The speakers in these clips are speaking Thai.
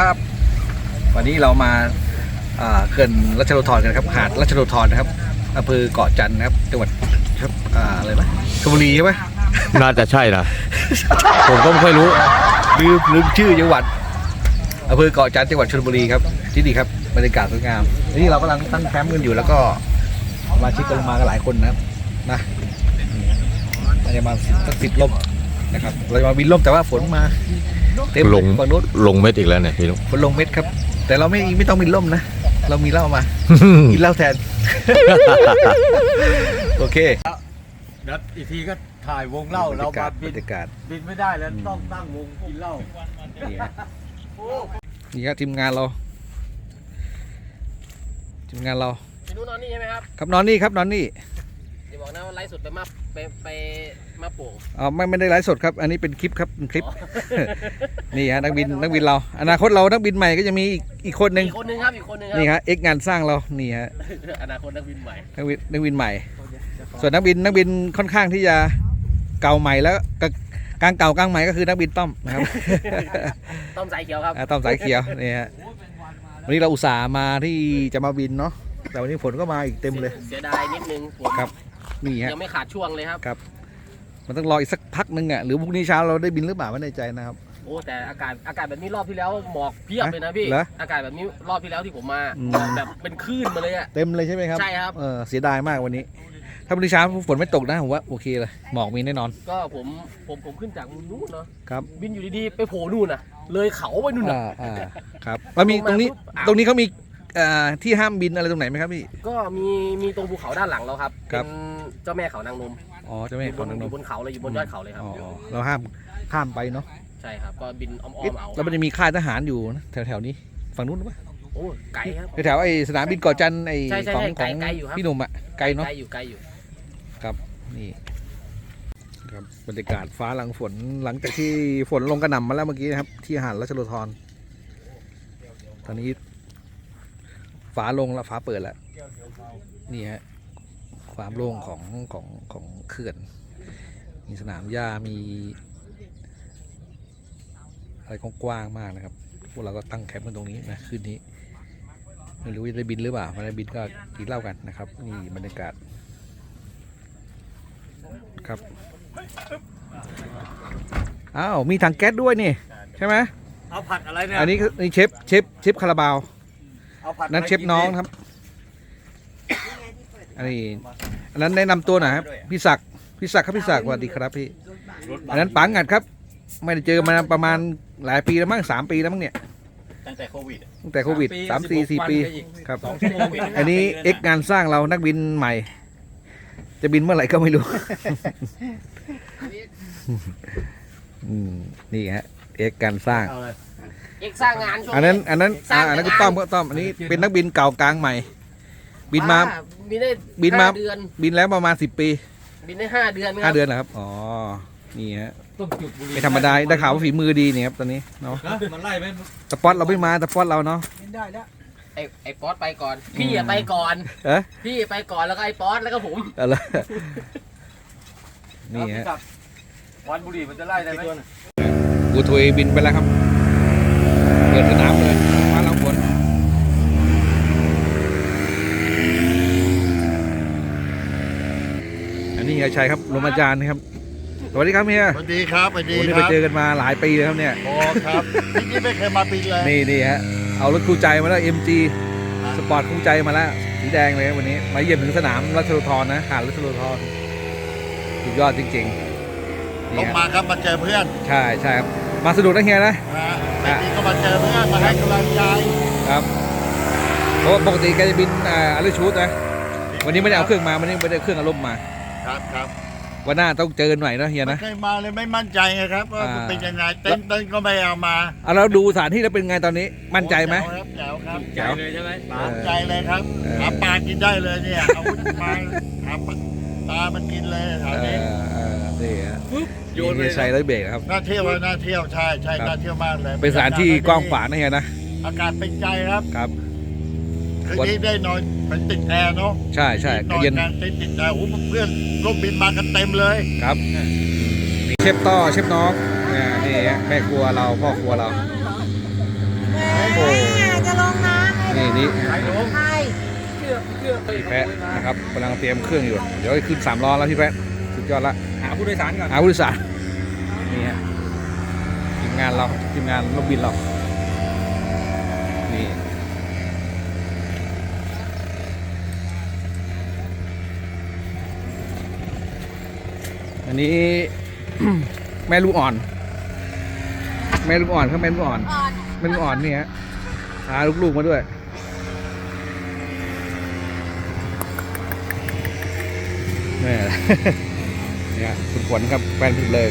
ครับวันนี้เรามาอ่าเขื่อนรัชโลธรกันครับหาดรัชโลธรนะครับอำเภอเกาะจันทร์นะครับจังหวัดครับอ่าอะไรนะชลบุรีใช่ไหมน่าจะใช่นะ ผมก็ไม่ค่อยรู้ลืมลืมชื่อจังหวัดอำเภอเกาะจันทร์จังหวัดชลบุรีครับที่นี่ครับบรรยากาศสวยงามวันนี้เรากำลังตั้งแคมป์กันอยู่แล้วก็สมาชิกกำลังมากันหลายคนนะครับนะน่าจะมาสักสิบลมนะครับเราจะมาบินลมแต่ว่าฝนมา เต็มลงฝั่งนู้นลงเม็ดอีกแล้วเนี่ยพี่นุ๊กฝนลงเม็ดครับ แต่เราไม่ไม่ต้องบินล่มนะ เรามีเหล้ามา กินเหล้าแทน โอเคเดี๋ยวอีกทีก็ถ่ายวงเล่าเราบรรยากามาศบิบรนรยากาศบินไม่ได้แล้วต้องตั้งวงกินเหล้านี่ฮะนี่ครับทีมงานเราทีมงานเราพี่นุ้นนอนนี่ใช่ไหมครับ ครับนอนนี่ครับนอนนี่อย่า บอกนะว่าไลฟ์สดไปมาไปไปมาโป่งอ๋อไม่ไม่ได้ไลฟ์สดครับ อันนี้เป็นคลิปครับเป็นคลิป นี่ฮะนักบินนักบินเรา อนาคตเรานักบินใหม่ก็จะมีอีกอีกคนหนึ่งอีกคนนึงครับอีกคนนึงครันี่ฮะเอ็กงานสร้างเรานี่ฮะอนาคตนักบินใหม่นักบินนักบินใหม่ ส่วนนักบินนักบินค่อนข้างที่จะเก่าใหม่แล้วก็กลางเก่ากลางใหม่ก็คือนักบินต้อมนะครับต้อมสายเขียวครับอ่าต้อมสายเขียวนี่ฮะวันนี้เราอุตส่าห์มาที่จะมาบินเนาะแต่วันนี้ฝนก็มาอีกเต็มเลย เสียดายนิดนึงฝนครับ นี่ฮะยังไม่ขาดช่วงเลยครับ มันต้องรออีกสักพักนึงอะหรือพรุ่งนี้เช้าเราได้บินหรือเปล่าไม่แน่ใจนะครับ โอ้แต่อากาศอากาศแบบนี้รอบที่แล้วหมอกเพียบเลยนะพี่เหรออากาศแบบนี้รอบที่แล้วที่ผมมาอืม หมอกแบบเป็นคลื่นมาเลยอะเต็มเลยใช่ไหมครับใช่ครับ เออเสียดายมากวันนี้ ถ้าพรุ่งนี้เช้าฝนไม่ตกนะผมว่าโอเคเลยหมอกมีแน่นอน ก็ผมผมผมขึ้นจากนู่นเนาะครับ บินอยู่ดีๆไปโผล่นู่นน่ะ เลยเขาไปนู่นน่ะ อ่าอ่าครับแล้วมีตรงนี้ลงมาปุ๊บอ้าวตรงนี้เขามีเอ่อที่ห้ามบินอะไรตรงไหนไหมครับพี่ ก็มีมีตรงภูเขาด้านหลังเราครับครัเป็บน เจ้าแม่เขานางนมอ๋อเจะไม่อยู่ขบอนนนางอนมยู่บนเขาเลยอยู่บนยอดเขาเลยครับอ๋ออ๋อเราห้ามข้ามไปเนาะใช่ครับก็บินอ้อเอ๊ะมๆเอาแล้วมันจะมีค่ายทหารอยู่นะแถวๆนี้ฝั่งนู้นหรือเปล่าโอ้ไกลครับแถวๆไอ้สนามบินเกาะจันทร์ไอ้ใช่ใช่ของใช่ของไกลๆอยู่ครับพี่หนุ่มอะไกลเนาะไกลอยู่ไกลอยู่นี่ครับบรรยากาศฟ้าหลังฝนหลังจากที่ฝนลงกระหน่ำมาแล้วเมื่อกี้นะครับ ที่หาดรัชโลธรตอนนี้ฟ้าลงแล้วฟ้าเปิดแล้วนี่ฮะ ความโล่งของของของเขื่อน มีสนามหญ้ามีอะไรกว้างๆมากนะครับ พวกเราก็ตั้งแคมป์กันตรงนี้นะคืนนี้ ไม่รู้จะได้บินหรือเปล่าไม่ได้บินก็กินเหล้ากันนะครับ นี่บรรยากาศ ครับ อ้าว มีถังแก๊สด้วยนี่ ใช่ไหมเอาผัดอะไรเนี่ย อันนี้คือนี่เชฟเชฟเชฟคาราบาวเอาผัดนั้นเชฟน้องครับ อันนี้ อันนั้นแนะนำตัวหน่อยครับพี่ศักดิ์พี่ศักดิ์ครับพี่ศักดิ์สวัสดีครับพี่อันนั้นปังงัดครับ ไม่ได้เจอมาประมาณหลายปีแล้วมั้งสามปีแล้วมั้งเนี่ยตั้งแต่โควิดตั้งแต่โควิดสามสี่สี่ปีครับ สองชั่วโมงอันนี้เอ็กงานสร้างเรานักบินใหม่ จะบินเมื่อไหร่ก็ไม่รู้ อืมนี่ฮะเอ็กการสร้าง เอาเลยเอกสร้างงานช่วง อันนั้นอันนั้นสร้าอ่างอันนั้นก็ต้อมก็ต้อมอันนี้เป็นนักบินเก่ากลางใหม่ บินมา บ้บินได้บินมา ห้เดือนบินแล้วประมาณสิบปีบินได้ห้าเดือนคห้ารับเดือนเหรอครับ อ๋อ นี่ฮะ ต้องจุดบุหรี่ไม่ธรรมดาได้ข่าวว่าฝีมือดีเนี่ยครับตอนนี้เนาะฮะมันไล่ไหมตะป๊อตเราไม่มาตะป๊อตเราเนาะได้แล้วไอไอป๊อตไปก่อน พี่อะไปก่อน เอ๊ะพี่ไปก่อนแล้วก็ไอป๊อตแล้วก็ผม อะไร นี่ฮะ วันบุหรี่มันจะไล่ได้ไหมกูทุยบินไปแล้วครับ เปิดสนามเลยฟ้าหลังฝนอันนี้เฮียชัยครับลมอาจารย์นะครับสวัสดีครับเฮียสวัสดีครับสวัสดีวันนี้คไปรับเจอกันมาหลายปีแล้วครับเนี่ยโอ้ครับจริงๆไม่เคยมาบินเลยนี่นี่ฮะเอารถคู่ใจมาแล้ว MG สปอร์ตคู่ใจมาแล้วสีแดงเลยครับวันนี้มาเยี่ยมถึงสนามรัชโลธรนะหาดรัชโลธรสุดยอดจริงๆลนี่งฮะมาครับมาเจอเพื่อนใช่ใช่ครับมาสนุกนะเฮียนะ นะฮะแต่จริงก็มาเจอเพื่อนมาให้กำลังใจครับเพราะว่าปกติแกจะบินอ่าอาริชูดนะวันนี้ไม่ได้เอาเครื่องมาวันนี้ไม่ได้เอาเครื่องอารมณ์มา ครับครับวันหน้าต้องเจอกันหน่อยนะเฮียไม่นะเคยมาเลยไม่มั่นใจไงครับว่าอ่า เป็นยังไงเต้นเต้นก็ไม่เอามาเอาเราดูสถานที่แล้วเป็นไงตอนนี้มั่นใจไหมแจ๋วครับแจ๋วครับแจ๋วเลยใช่ไหมป๋ามั่นใจเลยครับเออ หาปลากินได้เลยเนี่ยเอามาหาปลาปลามันกินเลยแถวเอนี้อเออนี่ฮะโยนไปเฮียชัยร้อยเบรกครับ น่าเที่ยวอะน่าเที่ยวใช่ใช่ครับ น่าเที่ยวมากเลยเป็นสถานที่กว้างขวางนะเฮียนะ อากาศเป็นใจครับ ครับ คืนนี้ได้นอนมันติดแอร์เนาะใช่ใช่นอนเย็นกันติดติดแต่โอ้โหเพื่อนร่มบินมากันเต็มเลยครับนี่เชฟต้อเชฟน้องเนี่ยนี่ฮะแม่ครัวเราพ่อครัวเรานี้ใช่เชื่อเชื่อไปพี่แพะนะครับกำลังเตรียมเครื่องอยู่ เดี๋ยวให้ขึ้นสามล้อแล้วพี่แพะสุดยอดละหาผู้โดยสารก่อนหาผู้โดยสารนี่ฮะทีมงานเราทีมงานรถบินเรา นี่ อันนี้ แม่ลูกอ่อน แม่ลูกอ่อนครับแม่ลูกอ่อนแม่ลูกอ่อนนี่ฮะพาลูกๆมาด้วยแม่เนี่ยคุณขวัญกับแฟนคุณเลย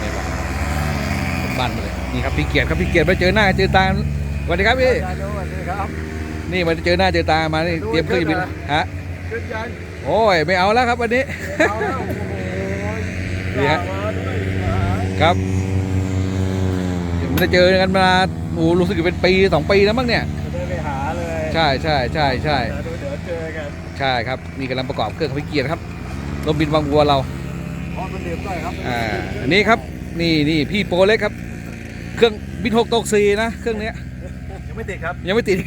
นี่ครับบ้านมาเลยนี่ครับพี่เกียรติครับพี่เกียรติมาเจอหน้าเจอตาสวัสดีครับพี่สวัสดีครับ นี่มาเจอหน้าเจอตามานี่เตรียมเครื่องบินฮะขึ้นยัน โอ้ยไม่เอาแล้วครับวันนี้ เอาแล้วโอ้โหนี่ฮะมาด้วยมาครับไม่ได้เจอกันมาโอ้รู้สึกจะเป็นปีสองปีแล้วมั้งเนี่ย จะได้ไปหาเลยใช่ใช่ใช่ใช่เดี๋ยวเดี๋ยวเจอกันใช่ครับนี่กำลังประกอบเครื่องของพี่เกียรติครับรถบินวังวัวเราพอมันเดือดด้วยครับอ่าอันนี้ครับนี่นี่พี่โปรเล็กครับ เครื่องบินหกตกซีนะเครื่องเนี้ยยังไม่ติดครับยังไม่ติดอีก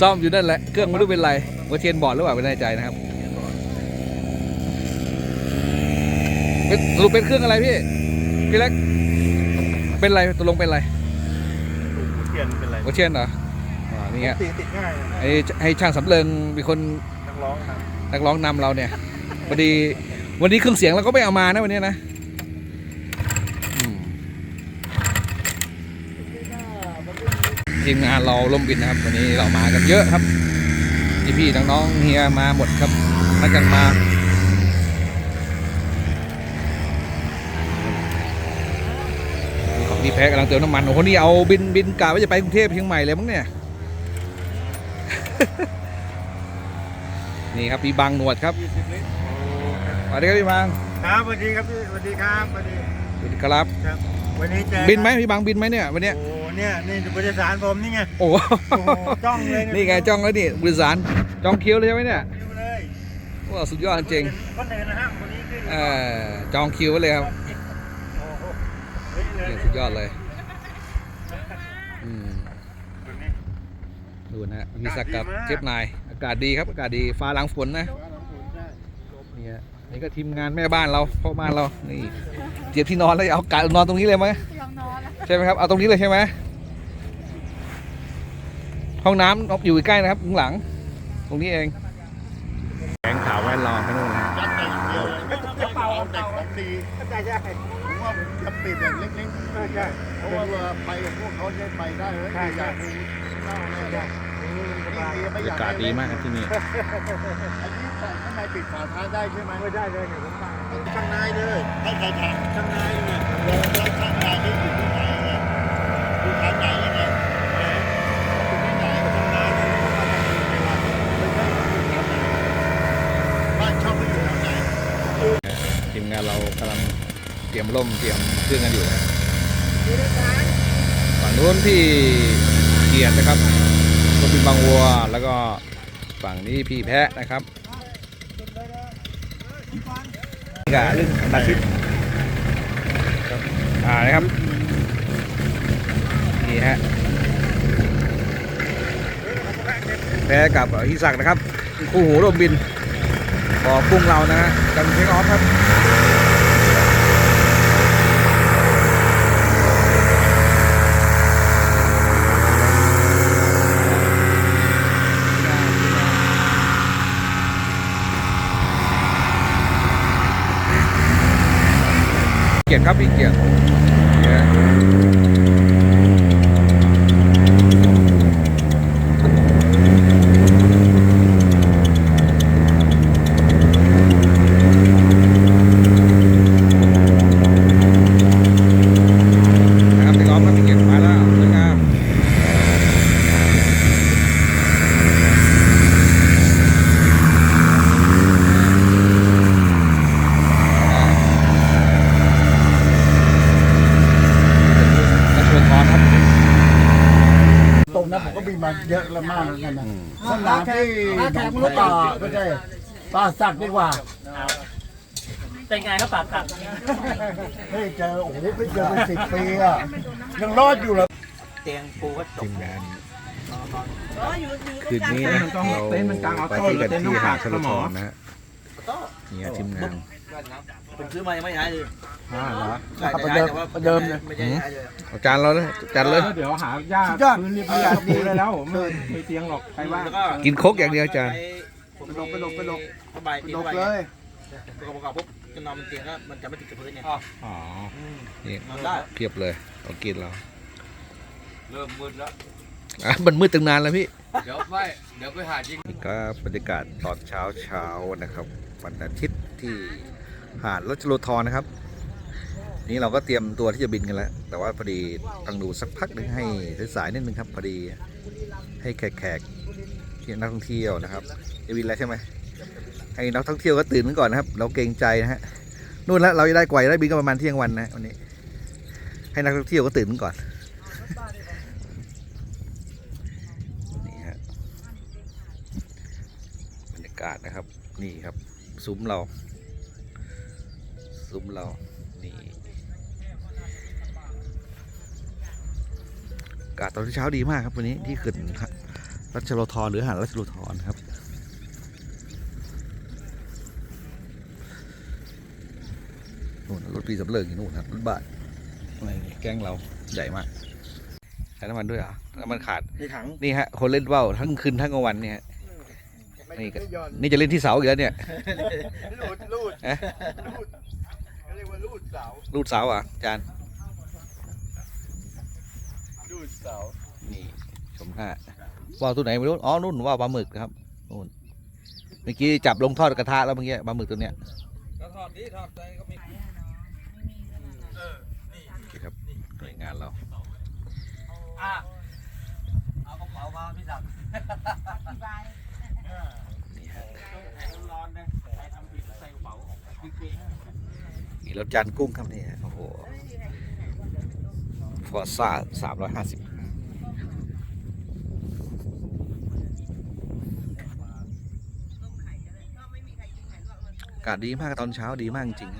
ซ่อมอยู่นั่นแหละเครื่องไม่รู้เป็นไร ว่าเทียนบอร์ดหรือเปล่าไม่แน่ใจนะครับเป็นสรุปเป็นเครื่องอะไรพี่พี่เล็กเป็นอะไรตกลงเป็นอะไรเทียนเป็นไรว่าเทียนเหรออ่านี่ฮะติดติดง่ายนะให้ให้ช่างสำเริงเป็นคนนักร้องครับนักร้องนำเราเนี่ยพอดีวันนี้เครื่องเสียงเราก็ไม่เอามานะวันนี้นะอืมทีมงานเราล่มบินนะครับ วันนี้เรามากันเยอะครับ พี่พี่ๆน้องๆเฮียมาหมดครับมากันมานี่ของพี่แพ้กำลังเติมน้ำมันโอ้โหนี่เอาบินบินกะว่าจะไปกรุงเทพเชียงใหม่เลยมั้งเนี่ยนี่ครับพี่บังหนวดครับสวัสดีครับพี่บังครับสวัสดีครับพี่สวัสดีครับสวัสดีสวัสดีครับ วันนี้เจอบินไหมพี่บังบินไหมเนี่ยวันเนี้ยโอ้ เนี่ยนี่ผู้โดยสารผมนี่ไงโอ้โหโอ้โหจ้องเลยนี่ไงจ้องแล้วนี่บริสารจ้องคิวเลยใช่ไหมเนี่ยดูเลยว้าสุดยอดจริงคนเดินนะฮะคนนี้ขึ้นเออจองคิวไว้เลยครับโอ้โหเฮ้ยเลยนี่สุดยอดเลยอืมดูนะฮะพี่ศักดิ์กับเจฟนายอากาศดีครับอากาศดีฟ้าหลังฝนนะนี่ฮะ นี่ก็ทีมงานแม่บ้านเราพ่อบ้านเรานี่เตรียมที่นอนแล้วเอากานอนตรงนี้เลยไหมใช่ไหมครับเอาตรงนี้เลยใช่ไหมห้องน้ำอยู่ใกล้นะครับข้างหลัง ตรงนี้เองแงข่าวแวดล้อมทั้งนู้นนะฮะยัดไปอย่างเดียวเลยไม่ต้องจะเป่าเด็กของดีใช่ใช่ผมว่าผมจะปิดอย่างเล็กๆใช่ใช่เพราะว่าไปกับพวกเขาจะไปได้เลยใช่ใช่เล่าแน่ได้บรรยากาศดีมากครับที่นี่อั นนี้ข้างในปิดฝาท้ายได้ใช่ไหมไม่ได้เลยเดี๋ยวผมฟังข้างในเลยให้ใครทำข้างในเนี่ยแล้วแล้วข้างในนี่อยู่ที่ไหนเนี่ยอยู่ทางไหนยังไงเอ๊ะอยู่ที่ไหนข้างในเนี่ยผมว่าจะมีเวลาไม่ใช่อยู่แถวไหนบ้านช่องเขาอยู่แถวไหนทีมงานเรากำลังเตรียมร่มเตรียมเครื่องกันอยู่นะฝั่งนู้นพี่เกียรตินะครับรถบินบางวัวแล้วก็ฝั่งนี้พี่แพะนะครับ กาเรื่องอาชิพอ่านะครับนี่ฮะแพ้กับฮิสักนะครับ คู่หูร่มบินบ่อกุ้งเรานะฮะกันเทคออฟครับ เกียรติครับพี่เกียรติเนี่ยนะครับพี่ล้อมครับพี่เกียรติมาแล้วสวยงามกระชวนทอนครับ ตรงนั้นผมก็บินมาเยอะแล้วมากแล้วกัน นะสนามที่แข่งลูกป่าไม่ใช่ป่าสักดีกว่าเป็นไงครับปากตัดไม่เจอโอ้โหไม่เจอเป็นสิบปีอะยังรอดอยู่เหรอเตียงปูก็ตทีกมงานเอออยู่อยู่คืนนี้นะเราปาร์ตี้กันที่หาดชลทรนะฮะ เนี่ยทีมงานผมซื้อมายังไม่ใช้เลยอ่าเหรอใช่ขับแต่ไปใช้เดิมแต่ว่าไปเดิมเลยไม่ใช่ใช้เลยเอาจานเราเลยจานเลย เดี๋ยวหาหญ้าสุดยอดพื้นเรียบๆก็ปูได้แล้วไม่ไม่เตียงหรอกใครว่าแล้วก็กินโคกอย่างเดียวจานผมไปลงไปลงไปลงผ้าใบตีลผ้างใบเลยประกอบประกอบปุ๊บจะนอนบนเตียงก็มันจะไม่ติดกับพื้นเนี่ยอ๋อนี่นอนได้เพียบเลยเรากินเราเริ่มมืดแล้วอะมันมืดตั้งนานแล้วพี่ เดี๋ยวไปเดี๋ยวไปหาจริงนี่ก็บรรยากาศตอนเช้าเช้าๆนะครับ วันอาทิตย์ที่หาดรัชโลธรนะครับ นี่เราก็เตรียมตัวที่จะบินกันแล้ว แต่ว่าพอดีต้องดูสักพักหนึ่งให้สายนิดนึงครับพอดีให้แขกๆที่นักท่องเที่ยวนะครับจะบินแล้วใช่ไหมให้นักท่องเที่ยวก็ตื่นกันก่อนนะครับ เราเกรงใจนะฮะนู่นแล้วเราจะได้กว่าจะได้บินก็ประมาณเที่ยงวันนะวันนี้ ให้นักท่องเที่ยวก็ตื่นกันก่อนนี่ฮะบรรยากาศนะครับ นี่ครับ ซุ้มเรา ซุ้มเรา นี่ อากาศตอนเช้าดีมากครับวันนี้ที่ขึ้นรัชโลธรหรือหาดรัชโลธรครับนู่นรถปีสำเริงอยู่นู่นครับรถบ้านอะไรนี่แก๊งเราใหญ่มากใช้น้ำมันด้วยเหรอะน้ำมันขาดในถังนี่ฮะคนเล่นว่าวทั้งคืนทั้งกลางวันเนี่ยฮะ นี่ก็นี่จะเล่นที่เสาอีกแล้วเนี่ยรูดรูดเอ๊ะรูดเขาเรียกว่ารูดเสารูดเสาอะอาจานรูดเสานี่ชมหน้าว่าวตัวไหนไม่รู้อ๋อนู่นว่าวปลาหมึกครับนู่นเมื่อกี้จับลงทอดกระทะแล้วเมื่อกี้ปลาหมึกตัวเนี้ยก็ทอดดีทอดใจก็มีโอเคครับหน่วยงานเราเอากระเป๋ามาพี่สั่ง นี่ฮะร้อนนะใครทำผิดใส่กระเป๋านี่รถจานกุ้งครับนี่โอ้โหฟอร์ซ่าสามร้อยห้าสิบอากาศดีมากตอนเช้าดีมากจริง